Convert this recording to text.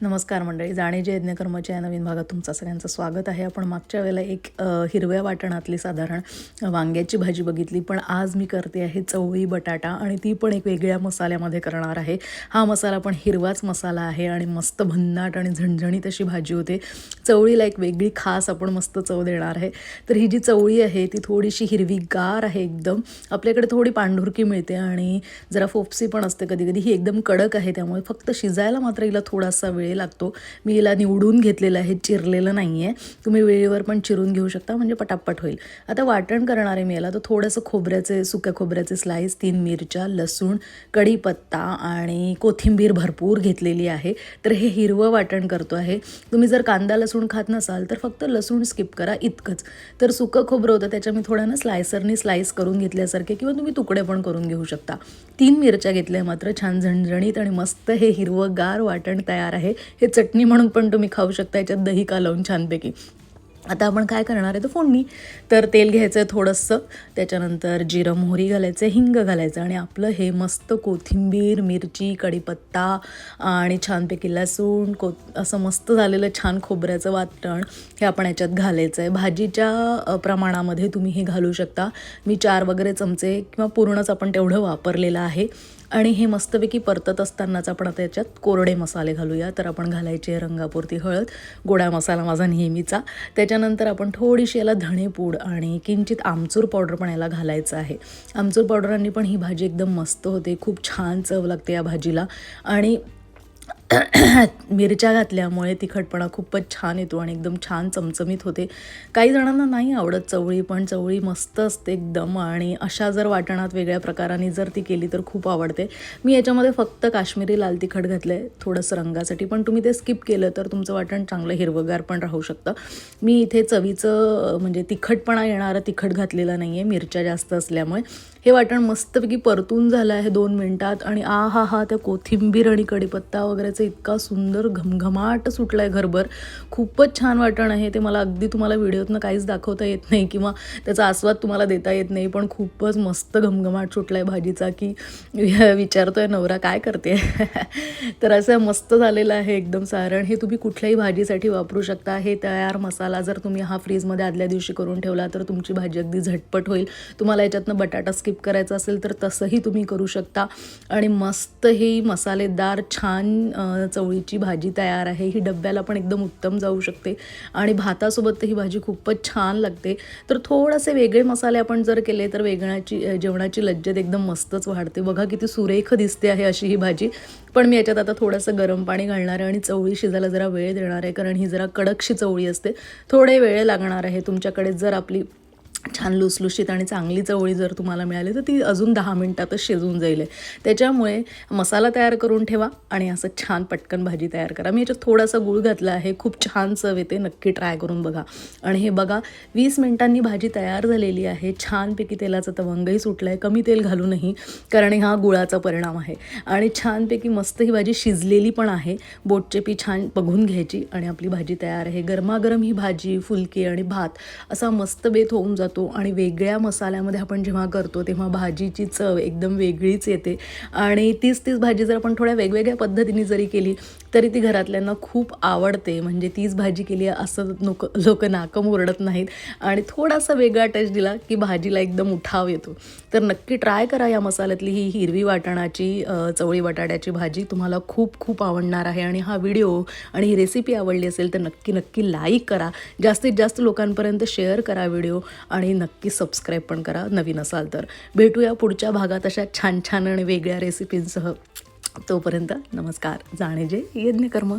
नमस्कार मंडळी जाणे जे यज्ञकर्माच्या या नवीन भागात तुमचं सगळ्यांचं स्वागत आहे. आपण मागच्या वेळेला एक हिरव्या वाटणातली साधारण वांग्याची भाजी बघितली पण आज मी करते आहे चवळी बटाटा आणि ती पण एक वेगळ्या मसाल्यामध्ये करणार आहे. हा मसाला पण हिरवाच मसाला आहे आणि मस्त भन्नाट आणि झणझणीत अशी भाजी होते. चवळीला एक वेगळी खास आपण मस्त चव देणार आहे. तर ही जी चवळी आहे ती थोडीशी हिरवीगार आहे एकदम. आपल्याकडे थोडी पांढुरकी मिळते आणि जरा फोपसी पण असते कधी कधी. ही एकदम कडक आहे त्यामुळे फक्त शिजायला मात्र हिला थोडासा वेळ लागतो. मी हिला निवडून घेतलेलं आहे चिरलेलं नाही आहे तुम्ही वेळेवर पण चिरून घेऊ शकता म्हणजे पटापट होईल. आता वाटण करणार आहे मी याला तर थोडंसं खोबऱ्याचे सुक्या खोबऱ्याचे स्लाईस तीन मिरच्या लसूण कढीपत्ता आणि कोथिंबीर भरपूर घेतलेली आहे. तर हे हिरवं वाटण करतो आहे. तुम्ही जर कांदा लसूण खात नसाल तर फक्त लसूण स्किप करा इतकंच. तर सुकं खोबरं होतं त्याच्या मी थोड्या ना स्लायसरनी स्लाईस करून घेतल्यासारखे किंवा तुम्ही तुकडे पण करून घेऊ शकता. तीन मिरच्या घेतल्या मात्र छान झणझणीत आणि मस्त हे हिरवंगार वाटण तयार आहे. हे चटणी म्हणून पण तुम्ही खाऊ शकता याच्यात दही कालवून छानपैकी. आता आपण काय करणार आहे तर फोडणी तर तेल घ्यायचं आहे थोडंसं त्याच्यानंतर जिरं मोहरी घालायचं हिंग घालायचं आणि आपलं हे मस्त कोथिंबीर मिरची कढीपत्ता आणि छानपैकी लसूण को असं मस्त झालेलं छान खोबऱ्याचं वाटण हे आपण याच्यात घालायचं आहे. भाजीच्या प्रमाणामध्ये तुम्ही हे घालू शकता. मी चार वगैरे चमचे किंवा पूर्णच आपण तेवढं वापरलेलं आहे. आणि हे मस्तपैकी परतत असतानाच आपण आता याच्यात कोरडे मसाले घालूया. तर आपण घालायचे रंगापुरती हळद गोडा मसाला माझा नेहमीचा. त्याच्यानंतर आपण थोडीशी याला धणेपूड आणि किंचित आमचूर पावडर पण याला घालायचं आहे. आमचूर पावडरांनी पण ही भाजी एकदम मस्त होते. खूप छान चव लागते या भाजीला. आणि मिरच्या घातल्यामुळे तिखटपणा खूपच छान येतो आणि एकदम छान चमचमीत होते. काही जणांना नाही आवडत चवळी पण चवळी मस्त असते एकदम आणि अशा जर वाटणात वेगळ्या प्रकाराने जर ती केली तर खूप आवडते. मी याच्यामध्ये फक्त काश्मीरी लाल तिखट घातलं आहे थोडंसं रंगासाठी पण तुम्ही ते स्किप केलं तर तुमचं वाटण चांगलं हिरवगार पण राहू शकतं. मी इथे चवीचं म्हणजे तिखटपणा येणारं तिखट घातलेलं नाही आहे मिरच्या जास्त असल्यामुळे. हे वाटण मस्तपैकी परतून झालं आहे दोन मिनटात आणि आ हा हा त्या कोथिंबीर आणि कढीपत्ता वगैरेचा इतका सुंदर घमघमाट सुटला आहे घरभर. खूपच छान वाटण आहे ते मला अगदी तुम्हाला व्हिडिओतनं काहीच दाखवता येत नाही किंवा त्याचा आस्वाद तुम्हाला देता येत नाही पण खूपच मस्त घमघमाट सुटला आहे भाजीचा की विचारतोय नवरा काय करते? तर असं मस्त झालेलं आहे एकदम सारण. हे तुम्ही कुठल्याही भाजीसाठी वापरू शकता. हे तयार मसाला जर तुम्ही हा फ्रीजमध्ये आदल्या दिवशी करून ठेवला तर तुमची भाजी अगदी झटपट होईल. तुम्हाला याच्यातनं बटाटा स्किप करायचा असेल तर तसंही तुम्ही करू शकता. आणि मस्त हे मसालेदार छान चवळीची भाजी तयार आहे. ही डब्याला पण एकदम उत्तम जाऊ शकते. आणि भातासोबत तर ही भाजी खूपच छान लागते. तर थोडंसे वेगळे मसाले आपण जर केले तर वेगळ्याची जेवणाची लज्जत एकदम मस्तच वाढते. बघा किती सुरेख दिसते आहे अशी ही भाजी. पण मी याच्यात आता थोडंसं गरम पाणी घालणार आहे आणि चवळी शिजायला जरा वेळ देणार आहे कारण ही जरा कडकशी चवळी असते. थोडे वेळ लागणार आहे तुमच्याकडे जर आपली छान लुसलुशीत आणि चांगली चवळी जर तुम्हाला मिळाली तर ती अजून दहा मिनटातच शिजून जाईल. त्याच्यामुळे मसाला तयार करून ठेवा आणि असं छान पटकन भाजी तयार करा. मी याच्यात थोडासा गूळ घातला आहे खूप छान चव येते नक्की ट्राय करून बघा. आणि हे बघा वीस मिनिटांनी भाजी तयार झालेली आहे. छानपैकी तेलाचा तवंगही सुटला आहे कमी तेल घालूनही कारण हा गुळाचा परिणाम आहे. आणि छानपैकी मस्त ही भाजी शिजलेली पण आहे. बोटचेपी छान बघून घ्यायची आणि आपली भाजी तयार आहे. गरमागरम ही भाजी फुलके आणि भात असा मस्त बेत होऊन जातो. आणि वेगळ्या मसाल्यामध्ये आपण जेव्हा करतो तेव्हा भाजीची चव एकदम वेगळीच येते. आणि तीच तीच भाजी जर आपण थोड्या वेगवेगळ्या पद्धतीने जरी केली तरी ती घरातल्यांना खूप आवडते. म्हणजे तीच भाजी केली आहे असं नोक लोक नाकं मुरडत नाहीत. आणि थोडासा वेगळा टच दिला की भाजीला एकदम उठाव येतो. तर नक्की ट्राय करा या मसाल्यातली ही हिरवी वाटाणाची चवळी बटाट्याची भाजी. तुम्हाला खूप खूप आवडणार आहे. आणि हा व्हिडिओ आणि ही रेसिपी आवडली असेल तर नक्की नक्की लाईक करा. जास्तीत जास्त लोकांपर्यंत शेअर करा व्हिडिओ आणि नक्की सबस्क्राईब पण करा नवीन असाल तर. भेटूया पुढच्या भागात अशा छान छान आणि वेगळ्या रेसिपींसह तोपर्यंत नमस्कार जाणे जे यज्ञकर्म.